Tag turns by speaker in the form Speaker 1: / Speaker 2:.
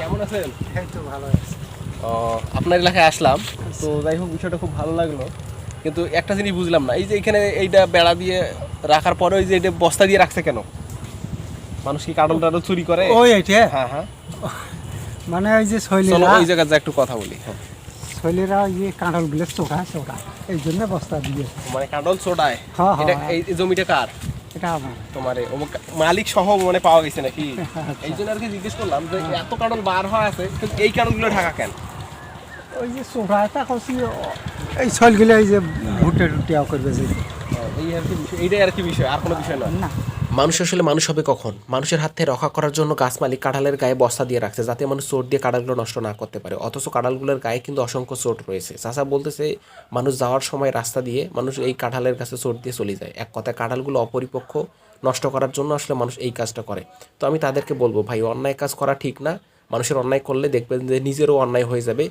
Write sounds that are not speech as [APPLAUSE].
Speaker 1: কেমন আছেন?
Speaker 2: এই তো ভালো আছে।
Speaker 1: ও, আপনার এলাকায় আসলাম তো যাই হোক বিষয়টা খুব ভালো লাগল। কিন্তু একটা জিনিস বুঝলাম না এই যে এখানে এইটা বেড়া দিয়ে রাখার পরে ওই যে এটা বস্তা দিয়ে রাখছে কেন? মানুষ কি কাটল টাটল চুরি করে?
Speaker 2: ওই
Speaker 1: হ্যাঁ হ্যাঁ।
Speaker 2: মানে ওই যে শৈলীরা
Speaker 1: ওই জায়গায় যা একটু কথা বলি হ্যাঁ।
Speaker 2: শৈলীরা ওই যে কাঁঠালগুলো চোখা চোখা এই জন্য বস্তা দিয়ে।
Speaker 1: মানে কাটল চোটায়
Speaker 2: হ্যাঁ, হ্যাঁ, হ্যাঁ।
Speaker 1: এই জমিটা কার?
Speaker 2: এটা আমার।
Speaker 1: তোমার এই মালিক সহ মানে পাওয়া গেছে নাকি? [LAUGHS]
Speaker 2: আচ্ছা।
Speaker 1: এই জন্য আর কি জিজ্ঞেস করলাম যে এত কারণ বার হওয়া আছে কিন্তু এই কারণগুলো ঢাকা কেন?
Speaker 2: ওই যে এটা করছি এই শৈলগুলো এই যে ভুটে টুটিয়াও করবে যে।
Speaker 1: এই আর কি বিষয় এইটাই আর কি বিষয় আর কোনো বিষয় না
Speaker 2: না।
Speaker 3: মানুষ আসলে মানুষ হবে কখন? মানুষের হাত থেকে রক্ষা করার জন্য গাছ মালিক কাঁঠালের গায়ে বস্তা দিয়ে রাখছে, যাতে মানুষ চোট দিয়ে কাঁঠালগুলো নষ্ট না করতে পারে। অথচ কাঁঠালগুলোর গায়ে কিন্তু অসংখ্য চোট রয়েছে। চাষা বলতেছে, মানুষ যাওয়ার সময় রাস্তা দিয়ে মানুষ এই কাঁঠালের কাছে চোট দিয়ে চলে যায়। এক কথায় কাঁঠালগুলো অপরিপক্ষ নষ্ট করার জন্য আসলে মানুষ এই কাজটা করে। তো আমি তাদেরকে বলব, ভাই, অন্যায় কাজ করা ঠিক না। মানুষের অন্যায় করলে দেখবেন যে নিজেরও অন্যায় হয়ে যাবে।